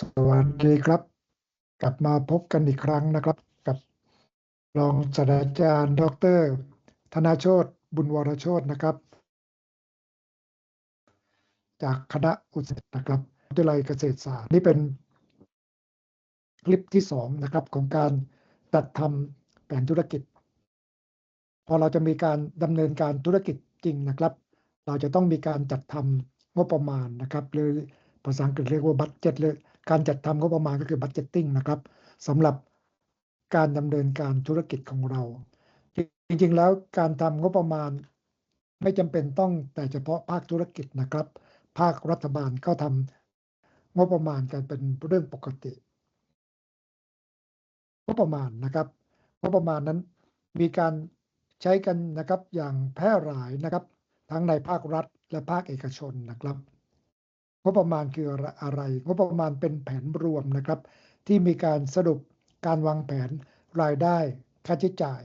สวัสดีครับ กลับมาพบกันอีกครั้งนะครับ กับรองศาสตราจารย์ ดร ธนาโชตบุญวรโชตนะครับ จากคณะอุตสาหนะครับวิทยาลัยเกษตรศาสตร์นี่เป็นคลิปที่สองนะครับของการจัดทำแผนธุรกิจ พอเราจะมีการดำเนินการธุรกิจจริงนะครับ เราจะต้องมีการจัดทำงบประมาณนะครับหรือภาษาอังกฤษเรียกว่าบัตเจ็ตเลย การจัดทำงบประมาณก็คือบัตเจตติ้งนะครับสำหรับการดำเนินการธุรกิจของเรา จริงๆแล้วการทำงบประมาณ ไม่จำเป็นต้องแต่เฉพาะภาคธุรกิจนะครับ ภาครัฐบาลก็ทำงบประมาณกันเป็นเรื่องปกติงบประมาณนะครับงบประมาณนั้นมีการใช้กันนะครับอย่างแพร่หลายนะครับ ทั้งในภาครัฐและภาคเอกชนนะครับ งบประมาณคืออะไรงบประมาณเป็นแผนรวมนะครับ ที่มีการสรุปการวางแผนรายได้ค่าใช้จ่าย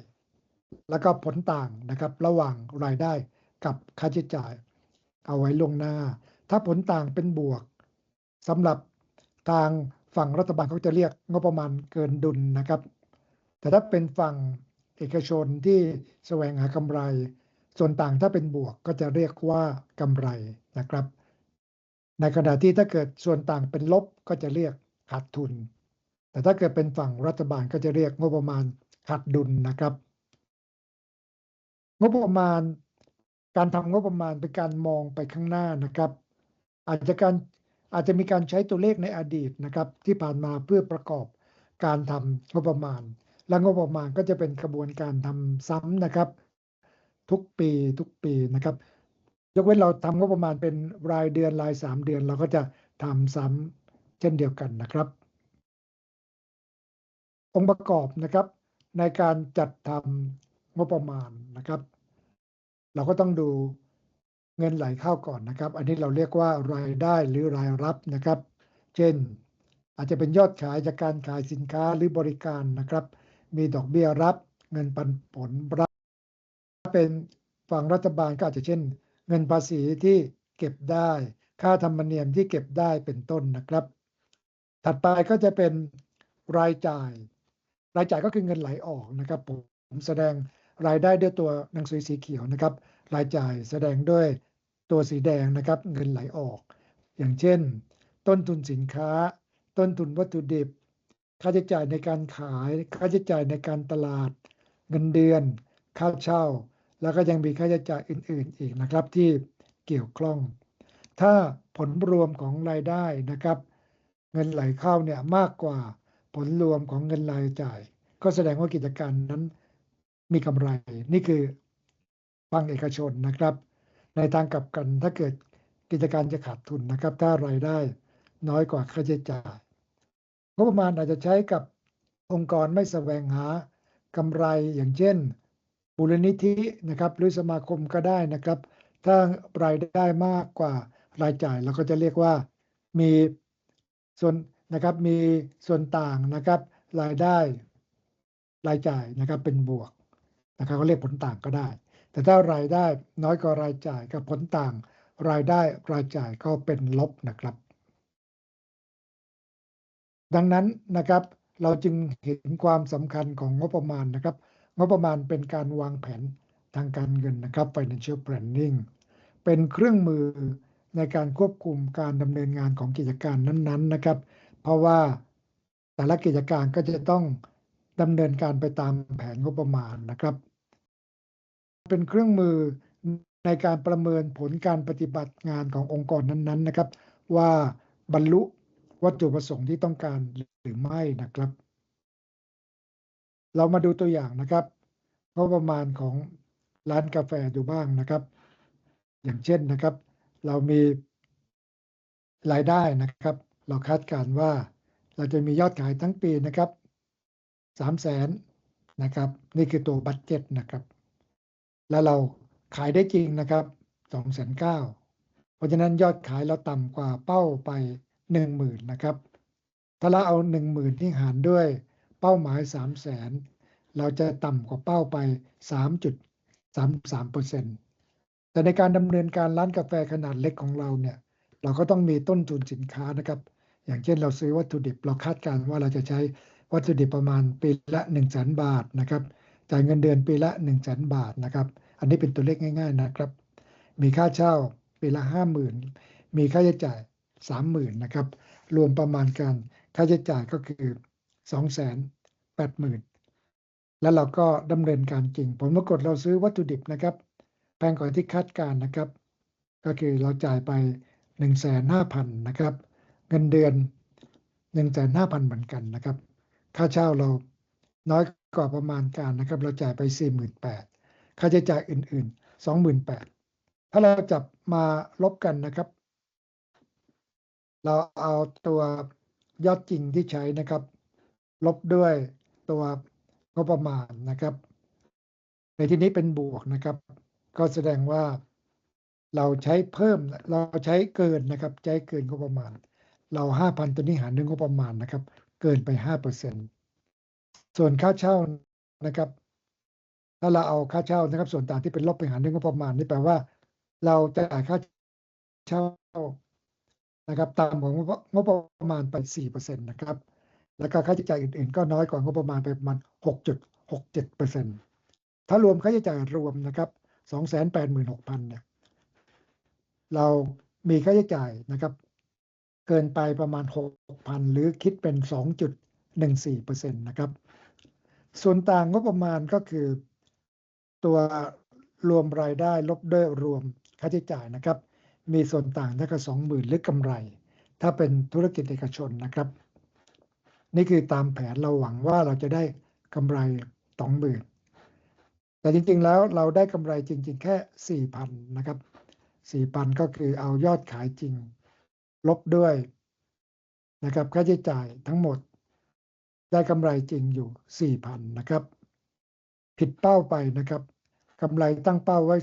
แล้วก็ผลต่างนะครับ ระหว่างรายได้กับค่าใช้จ่าย เอาไว้ลงหน้า ถ้าผลต่างเป็นบวกสำหรับทางฝั่งรัฐบาลเขาจะเรียกงบประมาณเกินดุลนะครับ แต่ถ้าเป็นฝั่งเอกชนที่แสวงหากำไร ส่วนต่างถ้าเป็นบวกก็จะเรียกว่ากำไรนะครับ ในขณะที่ถ้าเกิดส่วนต่างเป็นลบก็จะเรียกขาดทุน แต่ถ้าเกิดเป็นฝั่งรัฐบาลก็จะเรียกงบประมาณขาดดุลนะครับ งบประมาณ การทำงบประมาณเป็นการมองไปข้างหน้านะครับ อาจจะการอาจจะมีการใช้ตัวเลขในอดีตนะครับ ที่ผ่านมาเพื่อประกอบการทำงบประมาณ และงบประมาณก็จะเป็นกระบวนการทำซ้ำนะครับ ทุกปีทุกปีนะครับ ยกเว้นเราทำงบประมาณเป็นรายเดือนรายสามเดือน เราก็จะทำซ้ำเช่นเดียวกันนะครับ องค์ประกอบนะครับ ในการจัดทำงบประมาณนะครับ เราก็ต้องดูเงินไหลเข้าก่อนนะครับ อันนี้เราเรียกว่ารายได้หรือรายรับนะครับ เช่น อาจจะเป็นยอดขายจากการขายสินค้าหรือบริการนะครับ มีดอกเบี้ยรับ เงินปันผลรับ เป็นฝั่งรัฐบาลก็อาจจะเช่น เงินภาษีที่เก็บได้ ค่าธรรมเนียมที่เก็บได้เป็นต้นนะครับ ถัดไปก็จะเป็นรายจ่าย รายจ่ายก็คือเงินไหลออกนะครับ ผมแสดงรายได้ด้วยตัวหนังสือสีเขียวนะครับ รายจ่ายแสดงด้วยตัวสีแดงนะครับ เงินไหลออก อย่างเช่น ต้นทุนสินค้า ต้นทุนวัตถุดิบ ค่าใช้จ่ายในการขาย ค่าใช้จ่ายในการตลาด เงินเดือน ค่าเช่า แล้วก็ยังมีค่าใช้จ่ายอื่น ๆ อีกนะครับที่เกี่ยวข้อง ถ้าผลรวมของรายได้นะครับ เงินไหลเข้าเนี่ยมากกว่าผลรวมของเงินรายจ่าย ก็แสดงว่ากิจการนั้นมีกำไร นี่คือฝั่งเอกชนนะครับ ในทางกลับกันถ้าเกิดกิจการจะขาดทุนนะครับ ถ้ารายได้น้อยกว่าค่าใช้จ่ายงบประมาณอาจจะใช้กับองค์กรไม่แสวงหากำไรอย่างเช่น มูลนิธินะครับหรือสมาคมก็ได้นะครับ ถ้ารายได้มากกว่ารายจ่ายเราก็จะเรียกว่ามีส่วนนะครับมีส่วนต่างนะครับ รายได้รายจ่ายนะครับเป็นบวกนะครับก็เรียกผลต่างก็ได้ แต่ถ้ารายได้น้อยกว่ารายจ่ายกับผลต่าง รายได้รายจ่ายก็เป็นลบนะครับ ดังนั้นนะครับเราจึงเห็นความสำคัญของงบประมาณนะครับ งบประมาณเป็นการวางแผนทางการเงินนะครับ financial planning เป็นเครื่องมือในการควบคุมการดำเนินงานของกิจการนั้นๆนะครับ เพราะว่าแต่ละกิจการก็จะต้องดำเนินการไปตามแผนงบประมาณนะครับ เป็นเครื่องมือในการประเมินผลการปฏิบัติงานขององค์กรนั้นๆนะครับ ว่าบรรลุวัตถุประสงค์ที่ต้องการหรือไม่นะครับ เรามาดูตัวอย่างนะครับ งบประมาณของร้านกาแฟดูบ้างนะครับ อย่างเช่นนะครับ เรามีรายได้นะครับ เราคาดการว่า เราจะมียอดขายทั้งปีนะครับสามแสนนะครับ นี่คือตัวบัตเจ็ตนะครับ แล้วเราขายได้จริงนะครับสองแสนเก้าเพราะฉะนั้นยอดขายเราต่ำกว่าเป้าไปหนึ่งหมื่นนะครับ ถ้าเราเอาหนึ่งหมื่นที่หารด้วยเป้าหมายสามแสน เราจะต่ำกว่าเป้าไปสามจุดสามสามเปอร์เซ็นต์แต่ในการดำเนินการร้านกาแฟขนาดเล็กของเราเนี่ย เราก็ต้องมีต้นทุนสินค้านะครับ อย่างเช่นเราซื้อวัตถุดิบ เราคาดการณ์ว่าเราจะใช้วัตถุดิบประมาณปีละ 1 0 0 0 0แบาทนะครับ จ่ายเงินเดือนปีละ 1 0 0 0 0 0 บาทนะครับ อันนี้เป็นตัวเลขง่าย ๆ นะครับ มีค่าเช่าปีละ 50,000 มีค่าใช้จ่าย 30,000นะครับ รวมประมาณการค่าใช้จ่ายก็คือ 280,000 แล้วเราก็ดำเนินการจริง ผลปรากฏเราซื้อวัตถุดิบนะครับแพงกว่าที่คาดการนะครับ ก็คือเราจ่ายไป 15,000นะครับ เงินเดือน 15,000เหมือนกันนะครับ ค่าเช่าเราน้อยกว่าประมาณการนะครับ เราจ่ายไป 48,000ค่าใช้จ่ายอื่น ๆ 28,000ถ้าเราจับมาลบกันนะครับ เราเอาตัวยอดจริงที่ใช้นะครับ ลบด้วยตัว งบประมาณนะครับ ในที่นี้เป็นบวกนะครับ ก็แสดงว่าเราใช้เพิ่มเราใช้เกินนะครับ ใช้เกินงบประมาณ เรา5,000ตัวนี้หารด้วยงบประมาณนะครับ เกินไป5%ส่วนค่าเช่านะครับ ถ้าเราเอาค่าเช่านะครับ ส่วนต่างที่เป็นลบไปหารด้วยงบประมาณนี่แปลว่า เราจะจ่ายค่าเช่านะครับตามของงบประมาณไป4%นะครับ แล้วก็ค่าใช้จ่ายอื่นๆ ก็น้อยกว่างบประมาณไปประมาณ 6.67%ถ้ารวมค่าใช้จ่ายรวมนะครับ 286,000 เนี่ย เรามีค่าใช้จ่ายนะครับ เกินไปประมาณ 6,000 หรือคิดเป็น 2.14%นะครับ ส่วนต่างงบประมาณก็คือตัวรวมรายได้ลบด้วยรวมค่าใช้จ่ายนะครับ มีส่วนต่างเท่ากับ20,000 หรือกำไร ถ้าเป็นธุรกิจเอกชนนะครับ นี่คือตามแผนเราหวังว่าเราจะได้กำไร20,000แต่จริงๆแล้วเราได้กำไรจริง ๆ แค่4,000นนะครับ4,000ก็คือเอายอดขายจริง ลบด้วยนะครับค่าใช้จ่ายทั้งหมด ได้กำไรจริงอยู่4,000นนะครับ ผิดเป้าไปนะครับกำไรตั้งเป้าไว้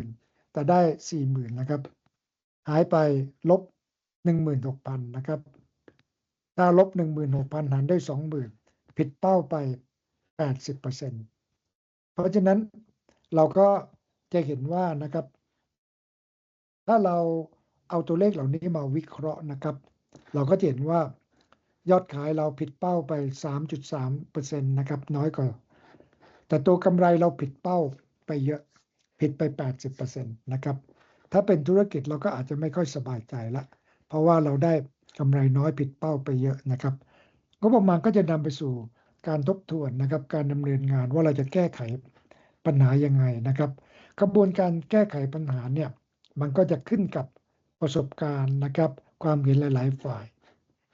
20,000แต่ได้40,000นนะครับ หายไปลบ16,000นะครับ ถ้าลบ16,000หมื่นหกพันหารด้วย20,000ผิดเป้าไป80%เพราะฉะนั้นเราก็จะเห็นว่านะครับ ถ้าเราเอาตัวเลขเหล่านี้มาวิเคราะห์นะครับ เราก็จะเห็นว่ายอดขายเราผิดเป้าไป 3.3%นะครับ น้อยกว่า แต่ตัวกำไรเราผิดเป้าไปเยอะ ผิดไป 80%นะครับ ถ้าเป็นธุรกิจเราก็อาจจะไม่ค่อยสบายใจละ เพราะว่าเราได้ กำไรน้อยผิดเป้าไปเยอะนะครับงบประมาณก็จะนำไปสู่การทบทวนนะครับ การดำเนินงานว่าเราจะแก้ไขปัญหายังไงนะครับ กระบวนการแก้ไขปัญหาเนี่ยมันก็จะขึ้นกับประสบการณ์นะครับ ความเห็นหลาย ๆ ฝ่าย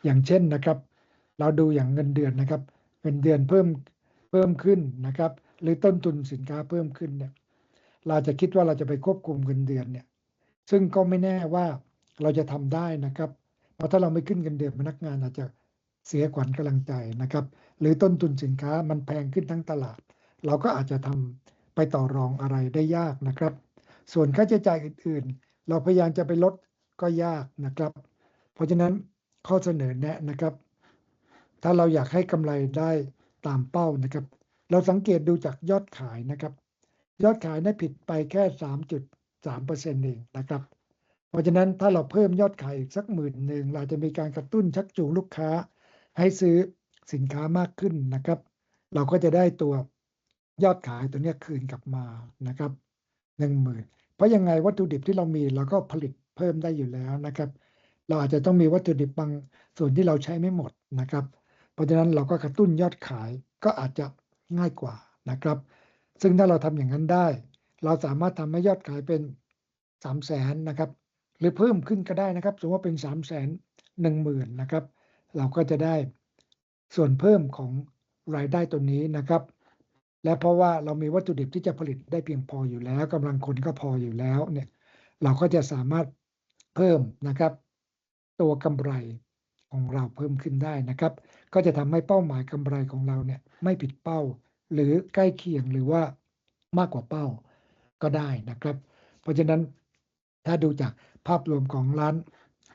อย่างเช่นนะครับ เราดูอย่างเงินเดือนนะครับ เงินเดือนเพิ่มเพิ่มขึ้นนะครับ หรือต้นทุนสินค้าเพิ่มขึ้นเนี่ยเราจะคิดว่าเราจะไปควบคุมเงินเดือนเนี่ยซึ่งก็ไม่แน่ว่าเราจะทำได้นะครับ ราะถ้าเราไม่ขึ้นเงินเดือนพนักงานอาจจะเสียขวัญกำลังใจนะครับ หรือต้นทุนสินค้ามันแพงขึ้นทั้งตลาด เราก็อาจจะทำไปต่อรองอะไรได้ยากนะครับ ส่วนค่าใช้จ่ายอื่นๆ เราพยายามจะไปลดก็ยากนะครับ เพราะฉะนั้นข้อเสนอแนะนะครับ ถ้าเราอยากให้กำไรได้ตามเป้านะครับ เราสังเกตดูจากยอดขายนะครับ ยอดขายนั้นผิดไปแค่ 3.3%เองนะครับ เพราะฉะนั้นถ้าเราเพิ่มยอดขายอีกสักหมื่นหนึ่งเราจะมีการกระตุ้นชักจูงลูกค้า ให้ซื้อสินค้ามากขึ้นนะครับ เราก็จะได้ตัวยอดขายตัวนี้คืนกลับมานะครับหนึ่งหมื่นเพราะยังไงวัตถุดิบที่เรามีเราก็ผลิตเพิ่มได้อยู่แล้วนะครับ เราอาจจะต้องมีวัตถุดิบบางส่วนที่เราใช้ไม่หมดนะครับ เพราะฉะนั้นเราก็กระตุ้นยอดขายก็อาจจะง่ายกว่านะครับ ซึ่งถ้าเราทำอย่างนั้นได้ เราสามารถทำให้ยอดขายเป็น3 0 0แสนนะครับ หรือเพิ่มขึ้นก็ได้นะครับ สมมติว่าเป็น3 0 0แสนหนึ่งหมื่นนะครับ เราก็จะได้ส่วนเพิ่มของรายได้ตัวนี้นะครับ และเพราะว่าเรามีวัตถุดิบที่จะผลิตได้เพียงพออยู่แล้วกำลังคนก็พออยู่แล้วเนี่ยเราก็จะสามารถเพิ่มนะครับ ตัวกำไรของเราเพิ่มขึ้นได้นะครับ ก็จะทำให้เป้าหมายกำไรของเราเนี่ยไม่ผิดเป้า หรือใกล้เคียงหรือว่ามากกว่าเป้าก็ได้นะครับ เพราะฉะนั้น ถ้าดูจากภาพรวมของร้าน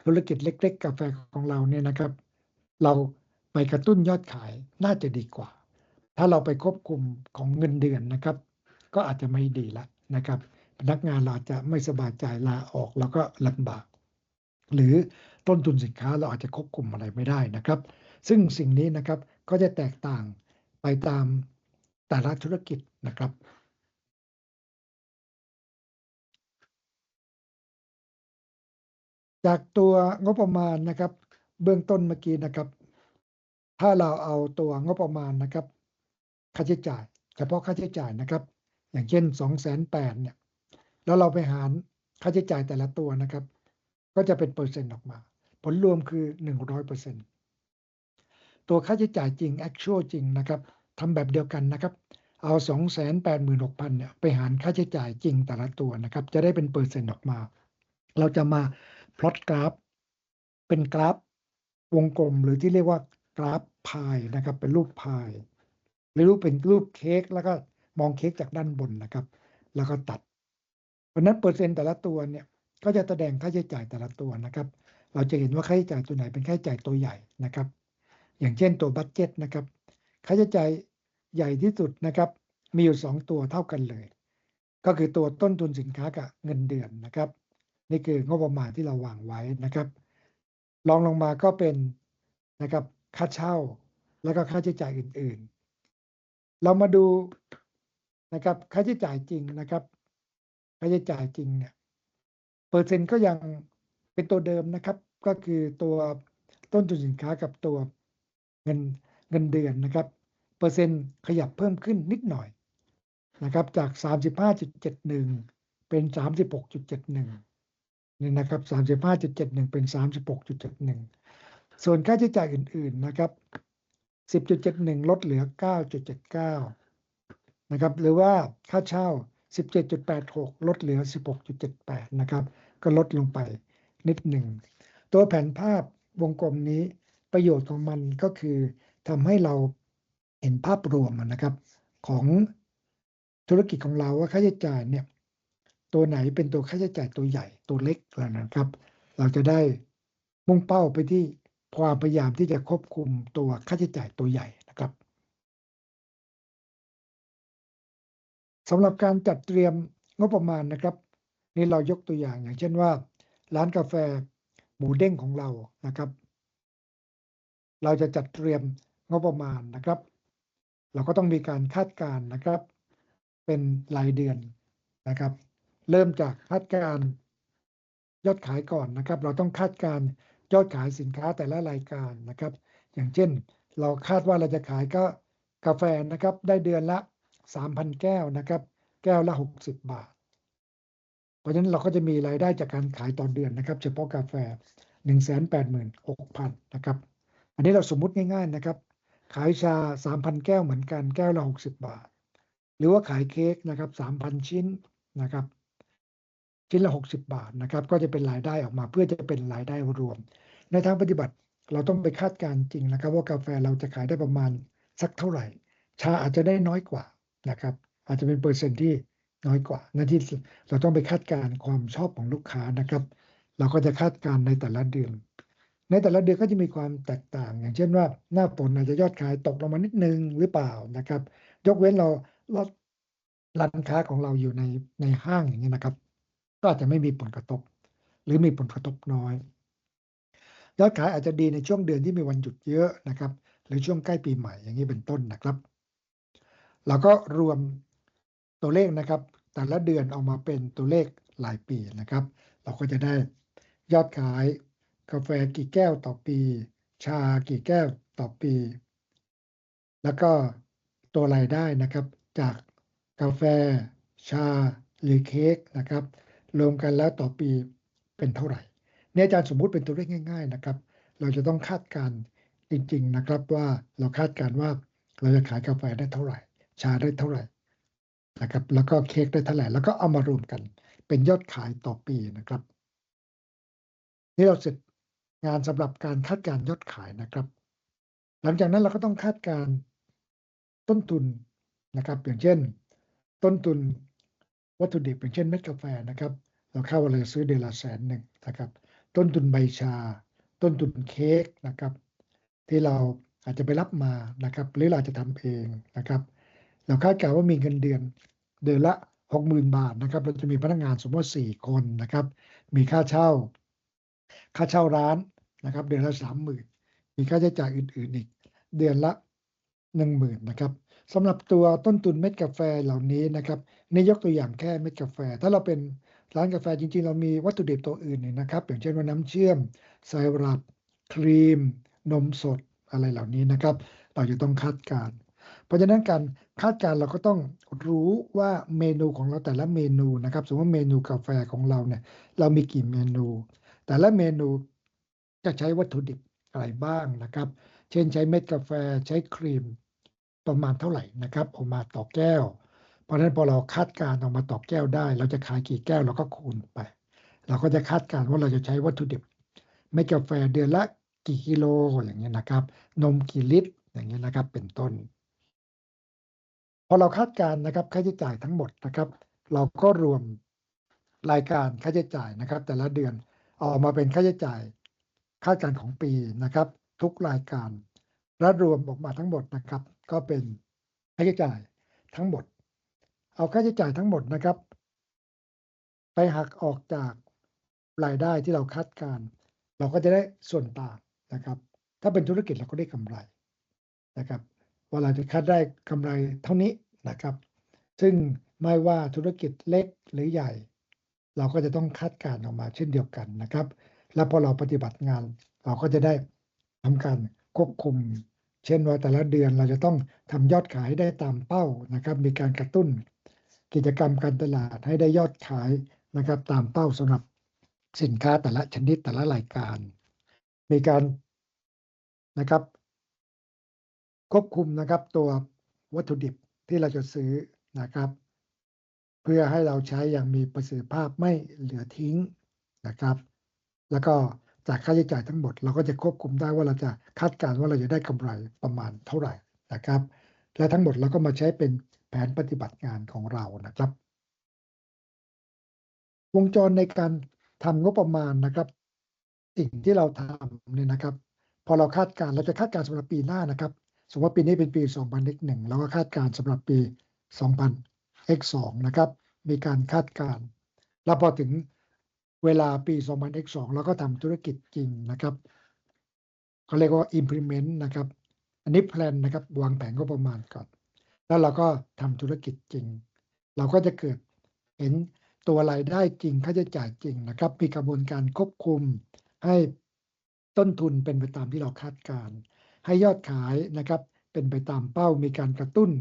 ธุรกิจเล็ก ๆ กาแฟของเราเนี่ยนะครับ เราไปกระตุ้นยอดขายน่าจะดีกว่า ถ้าเราไปควบคุมของเงินเดือนนะครับ ก็อาจจะไม่ดีละนะครับ พนักงานเราจะไม่สบายใจลาออกแล้วก็ลำบาก หรือต้นทุนสินค้าเราอาจจะควบคุมอะไรไม่ได้นะครับ ซึ่งสิ่งนี้นะครับก็จะแตกต่างไปตามแต่ละธุรกิจนะครับ จากตัวงบประมาณนะครับ เบื้องต้นเมื่อกี้นะครับ ถ้าเราเอาตัวงบประมาณนะครับค่าใช้จ่าย เฉพาะค่าใช้จ่ายนะครับ อย่างเช่น2 8 0 0 0เนี่ยแล้วเราไปหารค่าใช้จ่ายแต่ละตัวนะครับ ก็จะเป็นเปอร์เซ็นต์ออกมา ผลรวมคือ 100%ตัวค่าใช้จ่ายจริง actual จริงนะครับทำแบบเดียวกันนะครับ เอา 286,000เนี่ยไปหารค่าใช้จ่ายจริงแต่ละตัวนะครับ จะได้เป็นเปอร์เซ็นต์ออกมา เราจะมา พลอตกราฟ เป็นกราฟวงกลมหรือที่เรียกว่ากราฟพายนะครับ เป็นรูปพายหรือรูปเป็นรูปเค้กแล้วก็มองเค้กจากด้านบนนะครับ แล้วก็ตัด เพราะนั้นเปอร์เซ็นต์แต่ละตัวเนี่ยก็จะแสดงค่าใช้จ่ายแต่ละตัวนะครับ เราจะเห็นว่าค่าใช้จ่ายตัวไหนเป็นค่าใช้จ่ายตัวใหญ่นะครับ อย่างเช่นตัวบัตเจ็ตนะครับ ค่าใช้จ่ายใหญ่ที่สุดนะครับ มีอยู่ 2 ตัวเท่ากันเลย ก็คือตัวต้นทุนสินค้ากับเงินเดือนนะครับ นี่คืองบประมาณที่เราวางไว้นะครับรองลงมาก็เป็นนะครับค่าเช่าแล้วก็ค่าใช้จ่ายอื่น ๆ เรามาดูนะครับค่าใช้จ่ายจริงนะครับค่าใช้จ่ายจริงเนี่ยเปอร์เซ็นต์ก็ยังเป็นตัวเดิมนะครับ ก็คือตัวต้นทุนสินค้ากับตัวเงินเงินเดือนนะครับ เปอร์เซ็นต์ขยับเพิ่มขึ้นนิดหน่อยนะครับจาก 35.71 เป็น 36.71 นี่นะครับ35.71 เป็น 36.71 ส่วนค่าใช้จ่ายอื่น ๆ นะครับ 10.71 ลดเหลือ 9.79 นะครับ หรือว่าค่าเช่า 17.86 ลดเหลือ 16.78 นะครับ ก็ลดลงไปนิดหนึ่ง ตัวแผนภาพวงกลมนี้ประโยชน์ของมันก็คือทำให้เราเห็นภาพรวมนะครับ ของธุรกิจของเราว่าค่าใช้จ่ายเนี่ย ตัวไหนเป็นตัวค่าใช้จ่ายตัวใหญ่ตัวเล็กแล้วนะครับ เราจะได้มุ่งเป้าไปที่ความพยายามที่จะควบคุมตัวค่าใช้จ่ายตัวใหญ่นะครับสำหรับการจัดเตรียมงบประมาณนะครับนี่เรายกตัวอย่างอย่างเช่นว่า ร้านกาแฟหมูเด้งของเรานะครับ เราจะจัดเตรียมงบประมาณนะครับ เราก็ต้องมีการคาดการณ์นะครับ เป็นรายเดือนนะครับ เริ่มจากคาดการยอดขายก่อนนะครับ เราต้องคาดการยอดขายสินค้าแต่ละรายการนะครับ อย่างเช่น เราคาดว่าเราจะขายก็กาแฟนะครับ ได้เดือนละ 3,000 แก้วนะครับ แก้วละ 60 บาท เพราะฉะนั้นเราก็จะมีรายได้จากการขายต่อเดือนนะครับ เฉพาะกาแฟ 186,000นะครับ อันนี้เราสมมุติง่ายๆนะครับ ขายชา 3,000 แก้วเหมือนกัน แก้วละ 60 บาท หรือว่าขายเค้กนะครับ 3,000 ชิ้นนะครับ ชิ้นละ 60 บาทนะครับ ก็จะเป็นรายได้ออกมาเพื่อจะเป็นรายได้รวม ในทางปฏิบัติเราต้องไปคาดการณ์จริงนะครับ ว่ากาแฟเราจะขายได้ประมาณสักเท่าไหร่ ชาอาจจะได้น้อยกว่านะครับ อาจจะเป็นเปอร์เซ็นต์ที่น้อยกว่านั่นที่เราต้องไปคาดการณ์ความชอบของลูกค้านะครับ เราก็จะคาดการณ์ในแต่ละเดือน ในแต่ละเดือนก็จะมีความแตกต่าง อย่างเช่นว่าหน้าฝนอาจจะยอดขายตกลงมานิดนึงหรือเปล่านะครับ ยกเว้นเราลดร้านค้าของเราอยู่ในในห้างอย่างนี้นะครับ ก็อาจจะไม่มีผลกระทบ หรือมีผลกระทบน้อย ยอดขายอาจจะดีในช่วงเดือนที่มีวันหยุดเยอะนะครับ หรือช่วงใกล้ปีใหม่อย่างนี้เป็นต้นนะครับเราก็รวมตัวเลขนะครับ แต่ละเดือนออกมาเป็นตัวเลขรายปีนะครับ เราก็จะได้ยอดขายกาแฟกี่แก้วต่อปี ชากี่แก้วต่อปี แล้วก็ตัวรายได้นะครับจากกาแฟ ชาหรือเค้กนะครับ รวมกันแล้วต่อปีเป็นเท่าไหร่เนี่ยอาจารย์สมมุติเป็นตัวเลขง่าย ๆ นะครับ เราจะต้องคาดการจริง ๆ นะครับว่าเราคาดการว่าเราจะขายกาแฟได้เท่าไหร่ ชาได้เท่าไหร่นะครับ แล้วก็เค้กได้เท่าไหร่แล้วก็เอามารวมกัน เป็นยอดขายต่อปีนะครับ นี่เราเสร็จงานสำหรับการคาดการยอดขายนะครับ หลังจากนั้นเราก็ต้องคาดการต้นทุนนะครับ อย่างเช่น ต้นทุนวัตถุดิบอย่างเช่นเม็ดกาแฟนะครับ เราเข้าเลยซื้อเดือนละแสนหนึ่งนะครับ ต้นทุนใบชา ต้นทุนเค้กนะครับ ที่เราอาจจะไปรับมานะครับ หรือเราจะทำเองนะครับ เราคาดการณ์ว่ามีเงินเดือนเดือนละ60,000บาทนะครับ เราจะมีพนักงานสมมติ4คนนะครับ มีค่าเช่า ค่าเช่าร้านนะครับ เดือนละสามหมื่นมีค่าใช้จ่ายอื่น ๆ อีก เดือนละหนึ่งหมื่นนะครับสำหรับตัวต้นทุนเม็ดกาแฟเหล่านี้นะครับนี่ยกตัวอย่างแค่เม็ดกาแฟ ถ้าเราเป็น ร้านกาแฟจริงๆ เรามีวัตถุดิบตัวอื่นเนี่ยนะครับ อย่างเช่นว่าน้ำเชื่อมไซรัปครีม นมสดอะไรเหล่านี้นะครับ เราจะต้องคาดการ เพราะฉะนั้นการคาดการเราก็ต้องรู้ว่าเมนูของเราแต่ละเมนูนะครับ สมมติว่าเมนูกาแฟของเราเนี่ย เรามีกี่เมนู แต่ละเมนูจะใช้วัตถุดิบอะไรบ้างนะครับ เช่นใช้เม็ดกาแฟใช้ครีมประมาณเท่าไหร่นะครับออกมาต่อแก้ว เพราะฉะนั้นพอเราคาดการณ์ออกมาต่อแก้วได้ เราจะขายกี่แก้วเราก็คูณไป เราก็จะคาดการณ์ว่าเราจะใช้วัตถุดิบเม็ดกาแฟเดือนละกี่กิโลอย่างเงี้ยนะครับ นมกี่ลิตรอย่างเงี้ยนะครับเป็นต้น พอเราคาดการณ์นะครับค่าใช้จ่ายทั้งหมดนะครับ เราก็รวมรายการค่าใช้จ่ายนะครับ แต่ละเดือนออกมาเป็นค่าใช้จ่ายคาดการของปีนะครับ ทุกรายการและรวมออกมาทั้งหมดนะครับ ก็เป็นค่าใช้จ่ายทั้งหมด เอาค่าใช้จ่ายทั้งหมดนะครับ ไปหักออกจากรายได้ที่เราคาดการ เราก็จะได้ส่วนต่างนะครับ ถ้าเป็นธุรกิจเราก็ได้กำไรนะครับ ว่าเราจะคาดได้กำไรเท่านี้นะครับ ซึ่งไม่ว่าธุรกิจเล็กหรือใหญ่ เราก็จะต้องคาดการออกมาเช่นเดียวกันนะครับ แล้วพอเราปฏิบัติงาน เราก็จะได้ทำการควบคุม เช่นว่าแต่ละเดือนเราจะต้องทำยอดขายได้ตามเป้านะครับ มีการกระตุ้น กิจกรรมการตลาดให้ได้ยอดขายนะครับ ตามเป้าสำหรับสินค้าแต่ละชนิดแต่ละรายการ มีการนะครับ ควบคุมนะครับตัววัตถุดิบที่เราจะซื้อนะครับ เพื่อให้เราใช้อย่างมีประสิทธิภาพไม่เหลือทิ้งนะครับ แล้วก็จากค่าใช้จ่ายทั้งหมด เราก็จะควบคุมได้ว่าเราจะคาดการณ์ว่าเราจะได้กำไรประมาณเท่าไหร่นะครับ และทั้งหมดเราก็มาใช้เป็น นปฏิบัติงานของเรานะครับ วงจรในการทำงบประมาณนะครับ สิ่งที่เราทำเนี่ยนะครับ พอเราคาดการเราจะคาดการสำหรับปีหน้านะครับ สมมติว่าปีนี้เป็นปี 2000x1 เราก็คาดการสำหรับปี 2000x2 นะครับ มีการคาดการแล้วพอถึงเวลาปี 2000x2 เราก็ทำธุรกิจจริงนะครับเขาเรียกว่า implement นะครับ อันนี้แพลนนะครับ วางแผนก็ประมาณก่อน แล้วเราก็ทำธุรกิจจริง เราก็จะเกิดเห็นตัวรายได้จริงค่าใช้จ่ายจริงนะครับ มีกระบวนการควบคุมให้ต้นทุนเป็นไปตามที่เราคาดการ์ให้ยอดขายนะครับ เป็นไปตามเป้ามีการกระตุ้น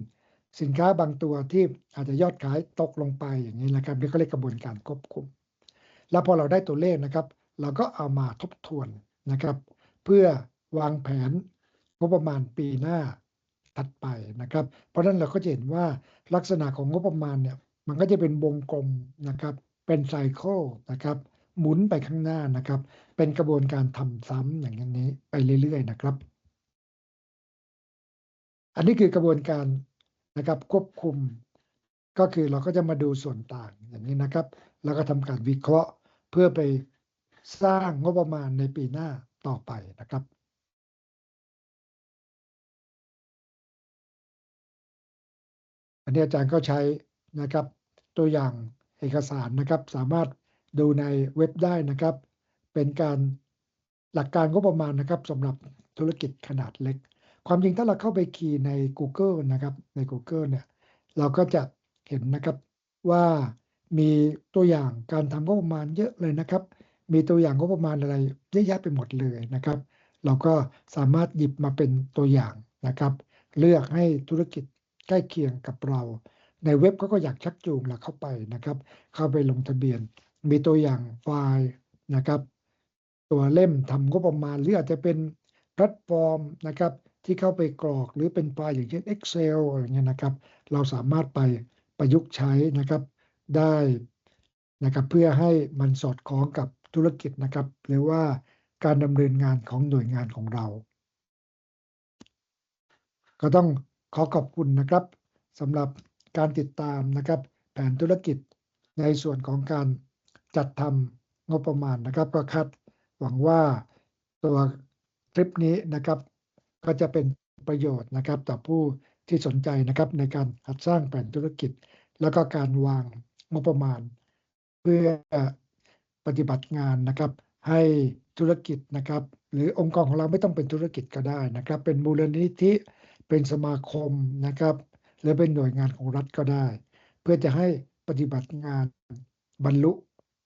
สินค้าบางตัวที่อาจจะยอดขายตกลงไปอย่างนี้นะครับนี่ก็เรียกกระบวนการควบคุม แล้วพอเราได้ตัวเลขนะครับ เราก็เอามาทบทวนนะครับ เพื่อวางแผนงบประมาณปีหน้า ถัดไปนะครับ เพราะฉะนั้นเราก็จะเห็นว่าลักษณะของงบประมาณเนี่ยมันก็จะเป็นวงกลมนะครับเป็นไซเคิลนะครับหมุนไปข้างหน้านะครับ เป็นกระบวนการทำซ้ำอย่างนี้ไปเรื่อย ๆ นะครับ อันนี้คือกระบวนการนะครับควบคุม ก็คือเราก็จะมาดูส่วนต่างอย่างนี้นะครับ แล้วก็ทำการวิเคราะห์เพื่อไปสร้างงบประมาณในปีหน้าต่อไปนะครับ นนี้อาจารย์ก็ใช้นะครับตัวอย่างเอกสารนะครับ สามารถดูในเว็บได้นะครับ เป็นการหลักการงบประมาณนะครับสำหรับธุรกิจขนาดเล็ก ความจริงถ้าเราเข้าไปคีย์ใน Google นะครับใน Google เนี่ยเราก็จะเห็นนะครับว่ามีตัวอย่างการทำงบประมาณเยอะเลยนะครับ มีตัวอย่างงบประมาณอะไรเยอะแยะไปหมดเลยนะครับ เราก็สามารถหยิบมาเป็นตัวอย่างนะครับ เลือกให้ธุรกิจ ใกล้เคียงกับเรา ในเว็บเขาก็อยากชักจูงเราเข้าไปนะครับ เข้าไปลงทะเบียน มีตัวอย่างไฟล์นะครับ ตัวเล่มทำงบประมาณหรืออาจจะเป็นแพลตฟอร์มนะครับ ที่เข้าไปกรอกหรือเป็นไฟล์อย่างเช่น Excel อะไรเงี้ยนะครับ เราสามารถไปประยุกต์ใช้นะครับได้นะครับเพื่อให้มันสอดคล้องกับธุรกิจนะครับ หรือว่าการดำเนินงานของหน่วยงานของเรา ก็ต้อง ขอขอบคุณนะครับสำหรับการติดตามนะครับ แผนธุรกิจในส่วนของการจัดทำงบประมาณนะครับก็คาดหวังว่าตัวคลิปนี้นะครับ ก็จะเป็นประโยชน์นะครับ ต่อผู้ที่สนใจนะครับในการหัดสร้างแผนธุรกิจ แล้วก็การวางงบประมาณ เพื่อปฏิบัติงานนะครับ ให้ธุรกิจนะครับ หรือองค์กรของเราไม่ต้องเป็นธุรกิจก็ได้นะครับ เป็นมูลนิธิ เป็นสมาคมนะครับ หรือเป็นหน่วยงานของรัฐก็ได้ เพื่อจะให้ปฏิบัติงานบรรลุ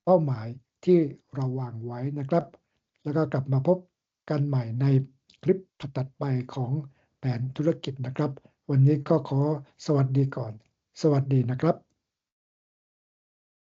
เป้าหมายที่เราวางไว้นะครับ แล้วก็กลับมาพบกันใหม่ในคลิปถัดไปของแผนธุรกิจนะครับ วันนี้ก็ขอสวัสดีก่อน สวัสดีนะครับ